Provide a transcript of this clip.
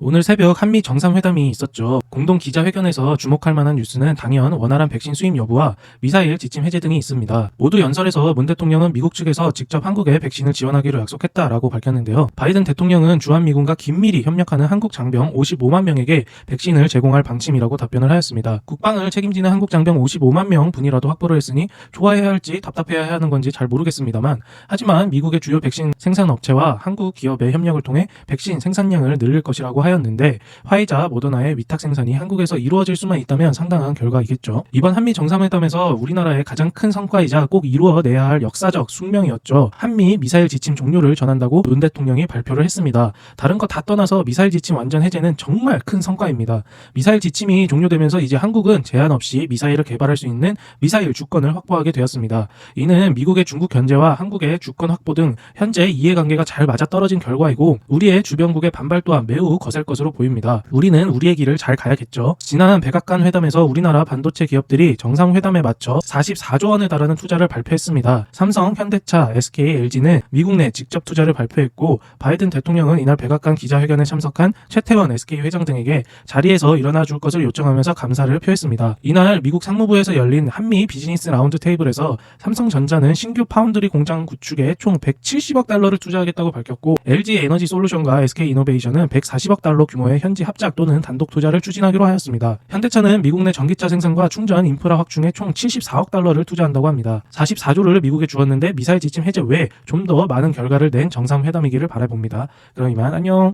오늘 새벽 한미 정상회담이 있었죠. 공동 기자회견에서 주목할 만한 뉴스는 당연 원활한 백신 수입 여부와 미사일 지침 해제 등이 있습니다. 모두 연설에서 문 대통령은 미국 측에서 직접 한국에 백신을 지원하기로 약속했다라고 밝혔는데요. 바이든 대통령은 주한미군과 긴밀히 협력하는 한국 장병 55만 명에게 백신을 제공할 방침이라고 답변을 하였습니다. 국방을 책임지는 한국 장병 55만 명 분이라도 확보를 했으니 좋아해야 할지 답답해야 하는 건지 잘 모르겠습니다만 하지만 미국의 주요 백신 생산 업체와 한국 기업의 협력을 통해 백신 생산량을 늘릴 것이라고 하였 는데 화이자, 모더나의 위탁 생산이 한국에서 이루어질 수만 있다면 상당한 결과이겠죠. 이번 한미 정상회담에서 우리나라의 가장 큰 성과이자 꼭 이루어내야 할 역사적 숙명이었죠. 한미 미사일 지침 종료를 전한다고 문 대통령이 발표를 했습니다. 다른 거 다 떠나서 미사일 지침 완전 해제는 정말 큰 성과입니다. 미사일 지침이 종료되면서 이제 한국은 제한 없이 미사일을 개발할 수 있는 미사일 주권을 확보하게 되었습니다. 이는 미국의 중국 견제와 한국의 주권 확보 등 현재 이해관계가 잘 맞아떨어진 결과이고 우리의 주변국의 반발 또한 매우 거셀 것으로 보입니다. 우리는 우리의 길을 잘 가야겠죠. 지난 백악관 회담에서 우리나라 반도체 기업들이 정상회담에 맞춰 44조 원에 달하는 투자를 발표했습니다. 삼성, 현대차, SK, LG는 미국 내 직접 투자를 발표했고 바이든 대통령은 이날 백악관 기자회견에 참석한 최태원 SK 회장 등에게 자리에서 일어나 줄 것을 요청하면서 감사를 표했습니다. 이날 미국 상무부에서 열린 한미 비즈니스 라운드 테이블에서 삼성전자는 신규 파운드리 공장 구축에 총 170억 달러를 투자하겠다고 밝혔고 LG 에너지 솔루션과 SK 이노베이션은 140억 달러 규모의 현지 합작 또는 단독 투자를 추진하기로 하였습니다. 현대차는 미국 내 전기차 생산과 충전 인프라 확충에 총 74억 달러를 투자한다고 합니다. 44조를 미국에 주었는데 미사일 지침 해제 외에 좀 더 많은 결과를 낸 정상회담이기를 바라봅니다. 그럼 이만 안녕.